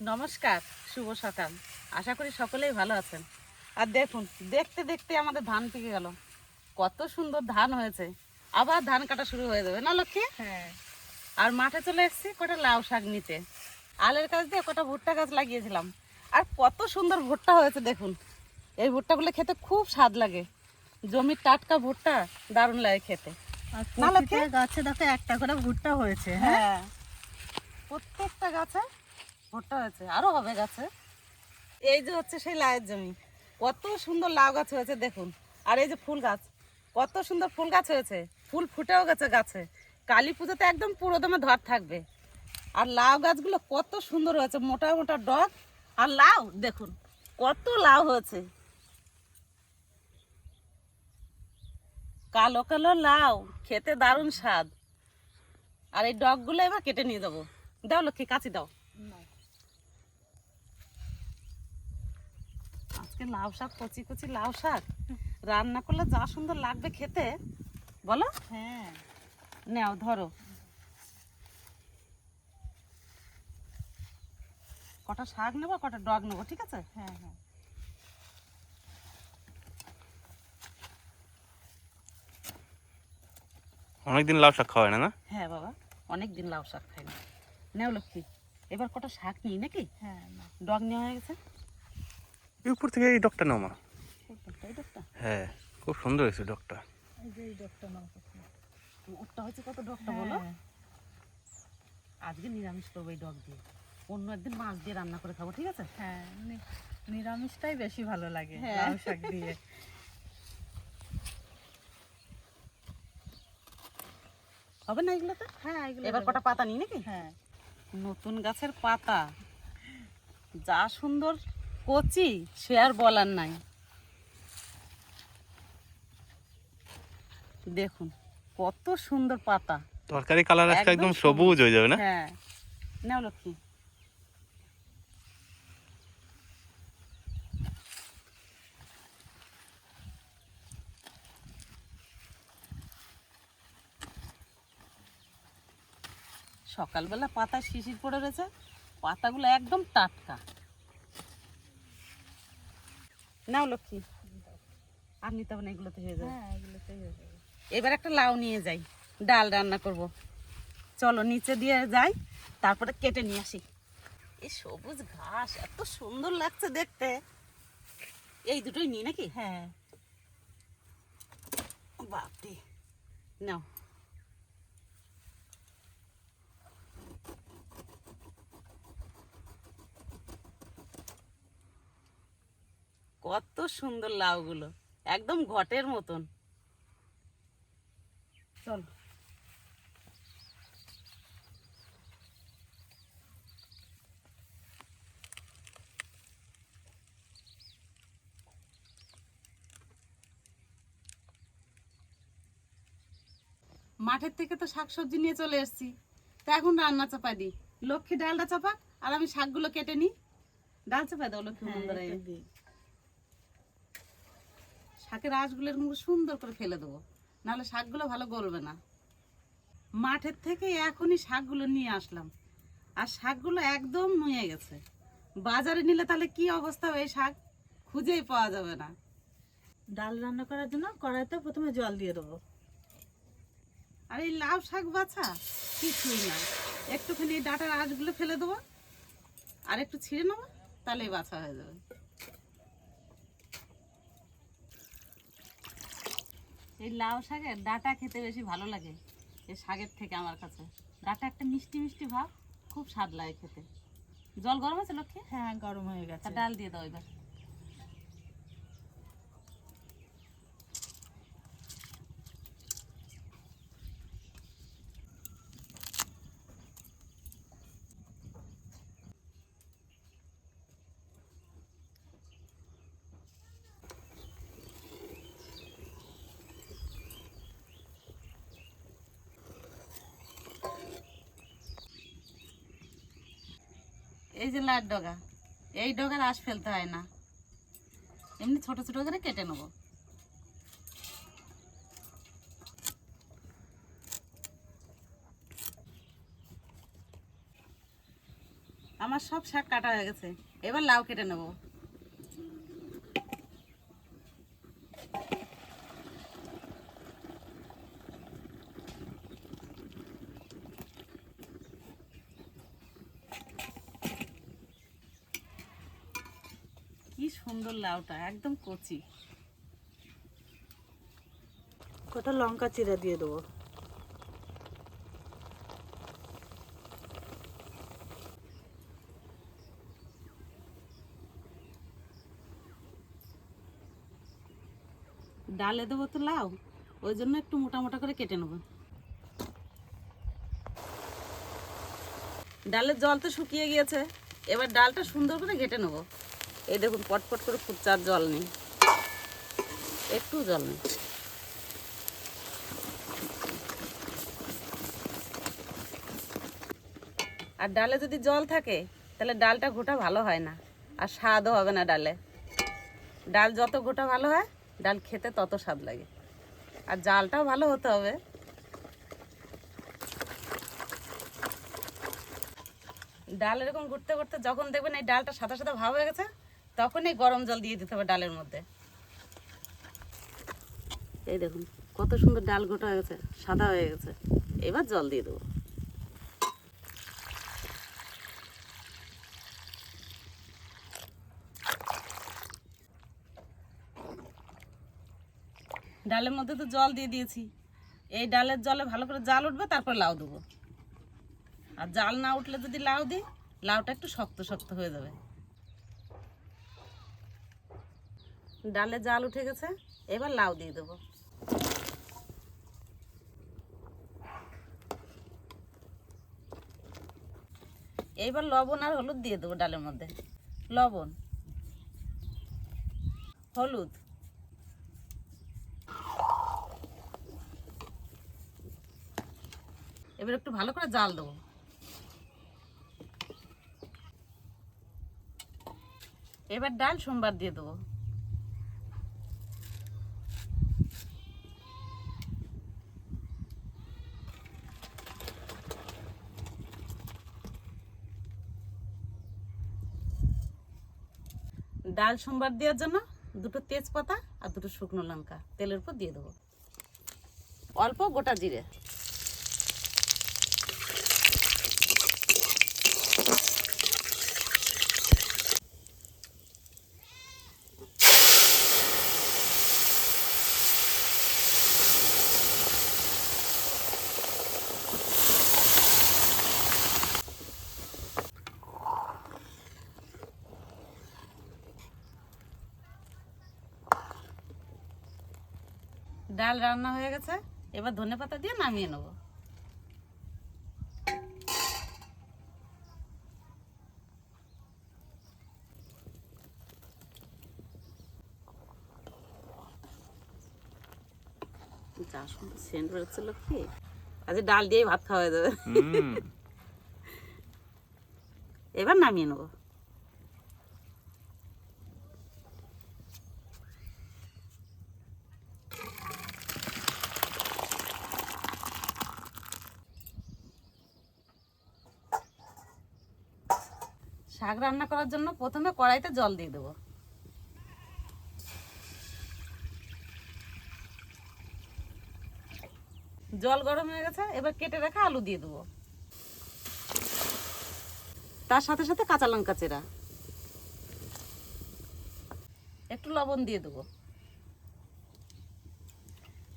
নমস্কার শুভ সকাল। আশা করি সকলেই ভালো আছেন। আর দেখুন দেখতে দেখতে আমাদের ধান পেকে গেল। কত সুন্দর ধান হয়েছে। আবার ধান কাটা শুরু হয়ে যাবে না লক্ষ্মী? হ্যাঁ। আর মাঠে চলে এসেছি কটা লাউ শাক নিতে। আলের কাছ দিয়ে কটা ভুট্টা গাছ লাগিয়েছিলাম। আর কত সুন্দর ভুট্টা হয়েছে দেখুন। এই ভুট্টাগুলো খেতে খুব স্বাদ লাগে। জমির টাটকা ভুট্টা দারুণ লাগে খেতে। গাছে দেখো একটা করে ভুট্টা হয়েছে হ্যাঁ? হ্যাঁ। প্রত্যেকটা গাছে ভুট্টা হয়েছে, আরও হবে গাছে। এই যে হচ্ছে সেই লাউয়ের জমি, কত সুন্দর লাউ গাছ হয়েছে দেখুন। আর এই যে ফুল গাছ, কত সুন্দর ফুল গাছ হয়েছে। ফুল ফুটেও গেছে গাছে। কালী পুজোতে একদম পুরো দমে ধর থাকবে। আর লাউ গাছগুলো কত সুন্দর হয়েছে, মোটা মোটা ডগ। আর লাউ, দেখুন, কত লাউ হয়েছে। কালো কালো লাউ, খেতে দারুণ স্বাদ। আর এই ডগগুলো এবার কেটে নিয়ে যাব। দাও লক্ষ্মী কাছি দাও। আজকে লাউ শাক কচি কচি লাউ শাক। রান্না করলে যা সুন্দর লাগবে খেতে। বলো? হ্যাঁ। নাও ধরো। কটা শাক নেব কটা ডগ নেব ঠিক আছে? হ্যাঁ হ্যাঁ। অনেকদিন লাউ শাক খাওয়া হয় না না? হ্যাঁ বাবা। অনেক দিন লাউ শাক খাই না। নেও লক্ষ্মী। এবার কটা শাক নিই নাকি? হ্যাঁ ডগ নেওয়া হয়ে গেছে? এই উপর থেকে এই ডগটা নাও মা এই ডগটা, এই ডগটা? হ্যাঁ খুব সুন্দর হয়েছে বলো? হ্যাঁ, আজকে নিরামিষ করব এই ডগ দিয়ে। অন্য একদিন মাছ দিয়ে রান্না করে খাব ঠিক আছে? হ্যাঁ নিরামিষটাই বেশি ভালো লাগে হ্যাঁ। লাউ শাক দিয়ে। হবে না এগুলোতে? হ্যাঁ এগুলো এবার কটা পাতা নিই নাকি? হ্যাঁ। নতুন গাছের পাতা। যা সুন্দর কচি সে আর বলার নাই। দেখুন কত সুন্দর পাতা। তরকারি কালার আজকে একদম। সবুজ। হয়ে যাবে না? হ্যাঁ। নাও লক্ষ্মী। সকালবেলা পাতা শিশির পড়ে রয়েছে পাতাগুলো একদম টাটকা। নাও লক্ষ্মী। আর নিতে হবে এগুলোতে হয়ে যাবে। হ্যাঁ হয়ে এবার একটা লাউ নিয়ে যাই ডাল রান্না করব। চলো নিচে দিয়ে যাই তারপরে কেটে নিয়ে আসি। এই সবুজ ঘাস এত সুন্দর লাগছে দেখতে। এই দুটোই নিই নাকি? হ্যাঁ। বাপরে। নাও। কত সুন্দর লাউগুলো। একদম ঘটের মতন। চল। মাঠের থেকে তো শাকসবজি নিয়ে চলে এসেছি। তা এখন রান্না চাপা দিই লক্ষ্মী ডালটা চাপাক আর আমি শাকগুলো কেটে নিই ডাল চাপা দাও লক্ষ্মী হ্যাঁ, মন্দিরে দিই। শাকের আঁশগুলো এরকম সুন্দর করে ফেলে দেবো। নাহলে শাকগুলো ভালো গলবে না। মাঠের থেকে এখনই শাকগুলো নিয়ে আসলাম। আর শাকগুলো একদম নুয়ে গেছে। বাজারে নিলে তাহলে কি অবস্থা এই শাক? খুঁজেই পাওয়া যাবে না। ডাল রান্না করার জন্য কড়াইতে প্রথমে জল দিয়ে দেবো। আর এই লাউ শাক বাছা? কিছুই না। একটুখানি ডাটার আঁশগুলো ফেলে দেবো। আর একটু ছিঁড়ে নেব তাহলেই বাছা হয়ে যাবে। এই লাউ শাকের ডাটা খেতে বেশি ভালো লাগে এই শাকের থেকে আমার কাছে। ডাটা একটা মিষ্টি মিষ্টি ভাব খুব স্বাদ লাগে খেতে। জল গরম আছে লক্ষ্মী? হ্যাঁ গরম হয়ে গেছে। ডাল দিয়ে দাও এবার। এই যে লাট ডগা, এই ডগার আঁশ ফেলতে হয় না। এমনি ছোট ছোট করে কেটে নেব। আমার সব শাক কাটা হয়ে গেছে, এবার লাউ কেটে নেব কি সুন্দর লাউটা একদম কচি। কটা লঙ্কা চিরা দিয়ে দেবো। ডালে দেবো তো লাউ ওই জন্য একটু মোটা মোটা করে কেটে নেব। ডালের জল তো শুকিয়ে গিয়েছে এবার ডালটা সুন্দর করে ঘেটে নেব। এই দেখুন, পটপট করে ফুটছে আর জল নেই। একটু জল নেই। আর ডালে যদি জল থাকে, তাহলে ডালটা ঘোটা ভালো হয় না। আর স্বাদও হবে না ডালে। ডাল যত গোটা ভালো হয়, ডাল খেতে তত স্বাদ লাগে। আর জালটাও ভালো হতে হবে। ডাল এরকম ঘুরতে ঘুরতে যখন দেখবেন এই ডালটা সাদা সাদা ভাব হয়ে গেছে তখন এই গরম জল দিয়ে দিতে হবে ডালের মধ্যে। এই দেখুন কত সুন্দর ডাল গোটা হয়ে গেছে সাদা হয়ে গেছে। এবার জল দিয়ে দেবো। ডালের মধ্যে তো জল দিয়ে দিয়েছি। এই ডালের জলে ভালো করে জাল উঠবে তারপর লাউ দেবো। আর জাল না উঠলে যদি লাউ দিই লাউটা একটু শক্ত শক্ত হয়ে যাবে। ডালে জাল উঠে গেছে, এবার লাউ দিয়ে দেবো। এইবার লবণ আর হলুদ দিয়ে দেবো ডালের মধ্যে। লবণ, হলুদ। এবার একটু ভালো করে জাল দেবো। এবার ডাল সোমবার দিয়ে দেবো। ডাল সোমবার দেওয়ার জন্য দুটো তেজপাতা আর দুটো শুকনো লঙ্কা। তেলের উপর দিয়ে দেবো। অল্প গোটা জিরে। ডাল রান্না হয়ে গেছে এবার ধনে পাতা দিয়ে নামিয়ে নেব। যা সুন্দর সেন্ট বেরোচ্ছিল কি আজকে ডাল দিয়ে ভাত খাওয়া হয়ে যাবে। এবার নামিয়ে নেব। শাক রান্না করার জন্য প্রথমে কড়াইতে জল দিয়ে দেবো। জল গরম হয়ে গেছে, এবার কেটে রাখা আলু দিয়ে দেবো। তার সাথে সাথে কাঁচা লঙ্কা চেরা। একটু লবণ দিয়ে দেবো।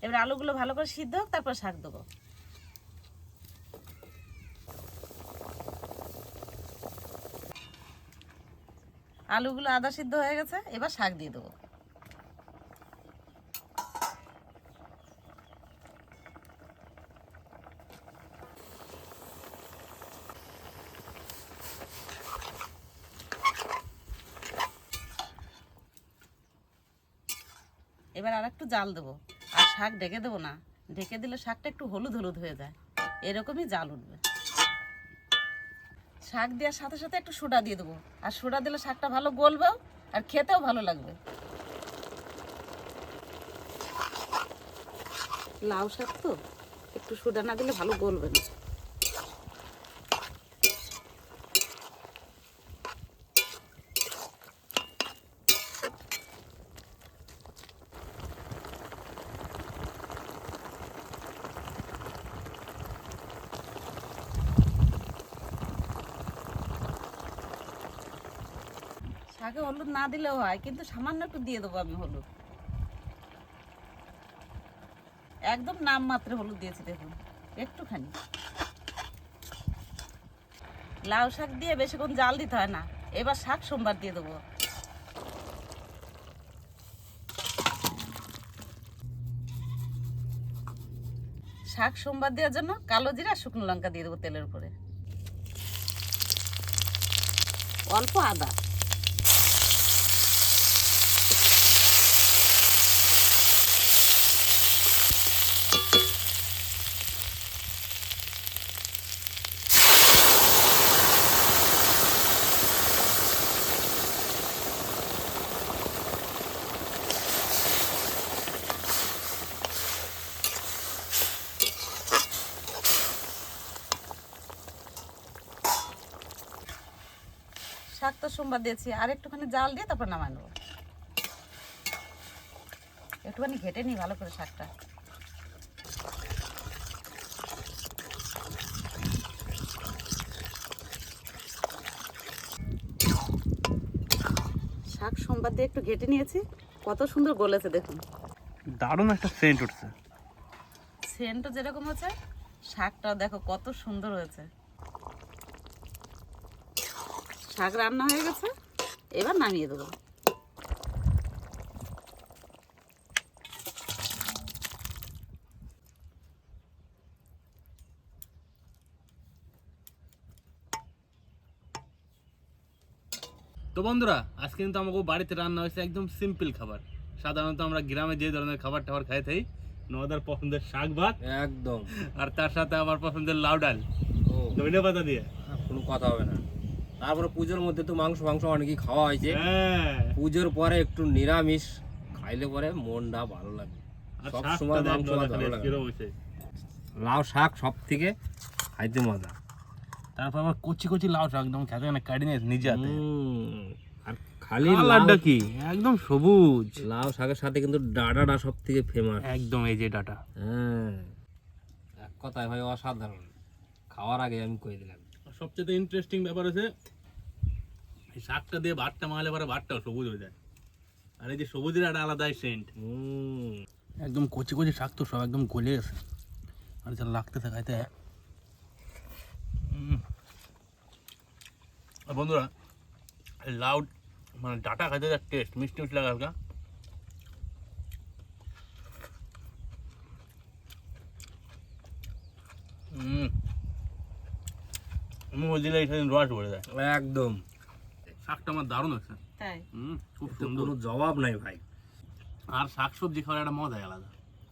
এবার আলুগুলো ভালো করে সিদ্ধ হোক, তারপর শাক দেবো। আলুগুলো আদা সিদ্ধ হয়ে গেছে, এবার শাক দিয়ে দেবো। এবার আর একটু জাল দেবো। আর শাক ঢেকে দেবো না, ঢেকে দিলে শাকটা একটু হলুদ হলুদ হয়ে যায়। এরকমই জাল উঠবে। শাক দেওয়ার সাথে সাথে একটু সোডা দিয়ে দেবো। আর সোডা দিলে শাকটা ভালো গলবেও আর খেতেও ভালো লাগবে। লাউ শাক তো? একটু সোডা না দিলে ভালো গলবে না। শাকে হলুদ না দিলেও হয়, কিন্তু সামান্য একটু দিয়ে দেবো আমি হলুদ। একদম নাম মাত্রে হলুদ দিয়েছি, দেখুন, একটুখানি। লাউ শাক দিয়ে বেশিক্ষণ জাল দিতে হয় না, এবার শাক সোমবার দিয়ে দেবো। শাক সোমবার দেওয়ার জন্য কালো জিরা, শুকনো লঙ্কা দিয়ে দেবো তেলের উপরে। অল্প আদা। শাক তো সোমবার দিয়েছি। আর একটুখানি জাল দিয়ে তারপর নামাই নেব। একটুখানি ঘেটে নিই ভালো করে শাকটা। শাক সোমবার দিয়ে একটু ঘেটে নিয়েছি। কত সুন্দর গলেছে দেখুন। দারুণ একটা সেন্ট উঠছে। সেন্টও যেরকম হচ্ছে শাকটাও দেখো কত সুন্দর হয়েছে। শাক রান্না হয়ে গেছে এবার নামিয়ে দেবো। তো বন্ধুরা আজকে কিন্তু আমাকে বাড়িতে রান্না হয়েছে একদম সিম্পল খাবার। সাধারণত আমরা গ্রামে যে ধরনের খাবার টাবার খাই থাই নদার পছন্দের শাক ভাত একদম। আর তার সাথে আমার পছন্দের লাউ ডাল। ও। ধনে পাতা দিয়ে। কোনো কথা হবে না। তারপরে পুজোর মধ্যে তো মাংস মাংস অনেকই খাওয়া হয়েছে। হ্যাঁ। পুজোর পরে একটু নিরামিষ খাইলে পরে মনটা ভালো লাগে। আর সব শাকটা সময় দেখ মাংস ভালো লাগে লাউ শাক সব থেকে খাইতে মজা। তারপর আবার কচি কচি লাউ শাক একদম খেতে না কাটি নিয়ে নিজে হাতে। আর খালি কালারটা লাউ- কি? একদম সবুজ। লাউ শাকের সাথে কিন্তু ডাটাটা সব থেকে ফেমাস একদম এই যে ডাটা। হ্যাঁ। এক কথায় ভাই অসাধারণ। খাওয়ার আগে আমি কই দিলাম। সবচেয়ে ইন্টারেস্টিং ব্যাপার হচ্ছে এই শাকটা দিয়ে ভাতটা মাখলে পরে ভাতটাও সবুজ হয়ে যায়। আর এই যে সবুজের একটা আলাদাই সেন্ট হুম। একদম কচি কচি শাক তো সব একদম গলে আছে আর যা লাগতেছে খাইতে। আর বন্ধুরা লাউড মানে ডাটা খাইতে যা টেস্ট মিষ্টি মিষ্টি লাগে হালকা হুম মুখ দিলে রস পড়ে যায়। একদম। শাকটা আমার দারুণ হয়েছে। তাই? হুম খুব তো সুন্দর। কোনো জবাব নাই ভাই। আর শাক সবজি খাওয়ার একটা মজাই আলাদা।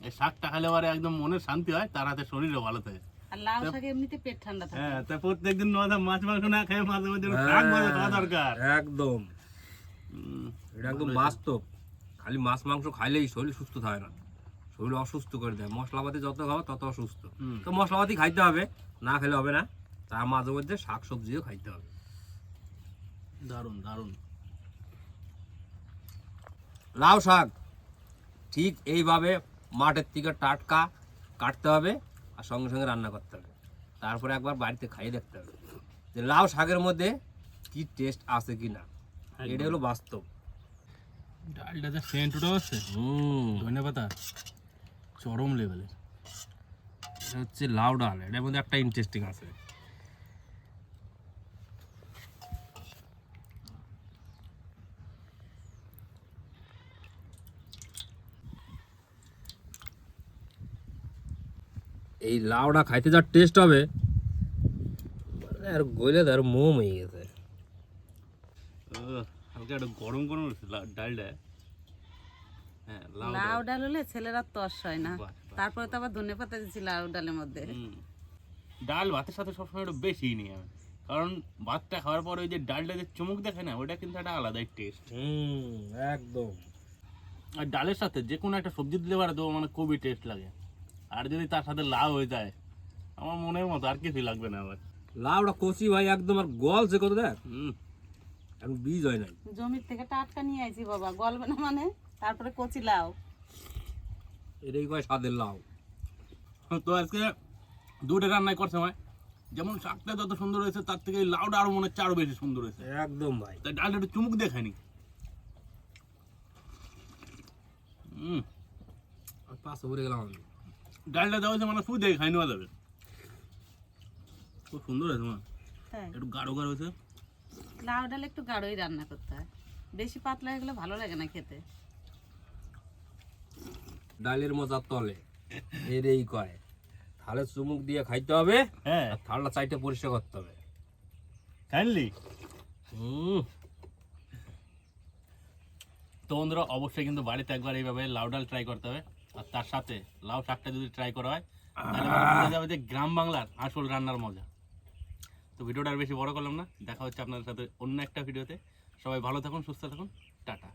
এই শাকটা খেলে পরে একদম মনের শান্তি হয় তার হাতে শরীরও ভালো থাকে। আর লাউ শাক এমনিতে পেট ঠান্ডা থাকে। হ্যাঁ তাই প্রত্যেকদিন নদা মাছ মাংস না খেয়ে মাঝে মাঝে শাক ভাজা খাওয়া দরকার। একদম। এটা একদম বাস্তব। খালি মাছ মাংস খাইলেই শরীর সুস্থ থাকে না। শরীর অসুস্থ করে দেয়। মশলাপাতি যত খাওয়া তত অসুস্থ। হুম। তো মশলাপাতি খাইতে হবে না খেলে হবে না। তার মাঝে মধ্যে শাক সবজিও খাইতে হবে। দারুণ দারুণ। লাউ শাক ঠিক এইভাবে মাঠের থেকে টাটকা কাটতে হবে আর সঙ্গে সঙ্গে রান্না করতে হবে। তারপরে একবার বাড়িতে খাইয়ে দেখতে হবে যে লাউ শাকের মধ্যে কি টেস্ট আছে কি না এটা হলো বাস্তব। ডালটা যা সেন্ট উঠে হুম। ধনে পাতা চরম লেভেলের এটা হচ্ছে লাউ ডাল এটার মধ্যে একটা ইন্টারেস্টিং আছে। এই লাউটা খাইতে যা টেস্ট হবে। আর গইলে তার মোম হয়ে গেছে। হালকা একটু গরম গরম ডালটা। হ্যাঁ লাউ ডাল। হলে ছেলেরা তস হয় না। তারপরে তো আবার ধনে পাতা দিচ্ছি লাউ ডালের মধ্যে। ডাল ভাতের সাথে সবসময় একটু বেশি নিই আমি। কারণ ভাতটা খাওয়ার পরে ওই যে ডালটা যে চুমুক দেখে না ওটা কিন্তু একটা আলাদাই টেস্ট হুম একদম। আর ডালের সাথে যে কোনো একটা সবজি দিলে পারে তো মানে খুবই টেস্ট লাগে। আর যদি তার সাথে লাউ হয়ে যায় আমার মনের মতো আর কিছুই লাগবে না আমার লাউটা কচি ভাই একদম আর গল গলছে কত দেখ। হুম। এখন বীজ হয় নাই। জমির থেকে টাটকা নিয়ে আইছি বাবা গলবে না মানে? তারপরে কচি লাউ। এটাই কয় স্বাদের লাউ। তো আজকে দুটো রান্নাই করছে ভাই। যেমন শাকটা যত সুন্দর হয়েছে তার থেকে লাউটা আরও মনে হচ্ছে আরও বেশি সুন্দর হয়েছে। একদম ভাই। তাই ডালটা একটু চুমুক দিয়ে খাইনি হুম। পাঁচশো পরে গেলাম আমি। ডালটা দেওয়া হয়েছে মানে শুধু দেখে খাই নেওয়া যাবে। খুব সুন্দর হয়েছে মা। একটু গাঢ় গাঢ় হয়েছে। লাউ ডাল একটু গাঢ়ই রান্না করতে হয়। বেশি পাতলা হয়ে গেলে ভালো লাগে না খেতে। ডালের মজা তলে। এর এই কয়। থালে চুমুক দিয়ে খাইতে হবে হ্যাঁ। আর থালটা চাইতে পরিষ্কার করতে হবে। খাইলি? হুম। তো বন্ধুরা অবশ্যই কিন্তু বাড়িতে একবার এইভাবে লাউ ডাল ট্রাই করতে হবে। আর তার সাথে লাউ শাকটা যদি ট্রাই করা হয় তাহলে বোঝা যাবে যে গ্রাম বাংলার আসল রান্নার মজা। তো ভিডিওটা আর বেশি বড় করলাম না দেখা হচ্ছে আপনাদের সাথে অন্য একটা ভিডিওতে। সবাই ভালো থাকুন সুস্থ থাকুন টাটা।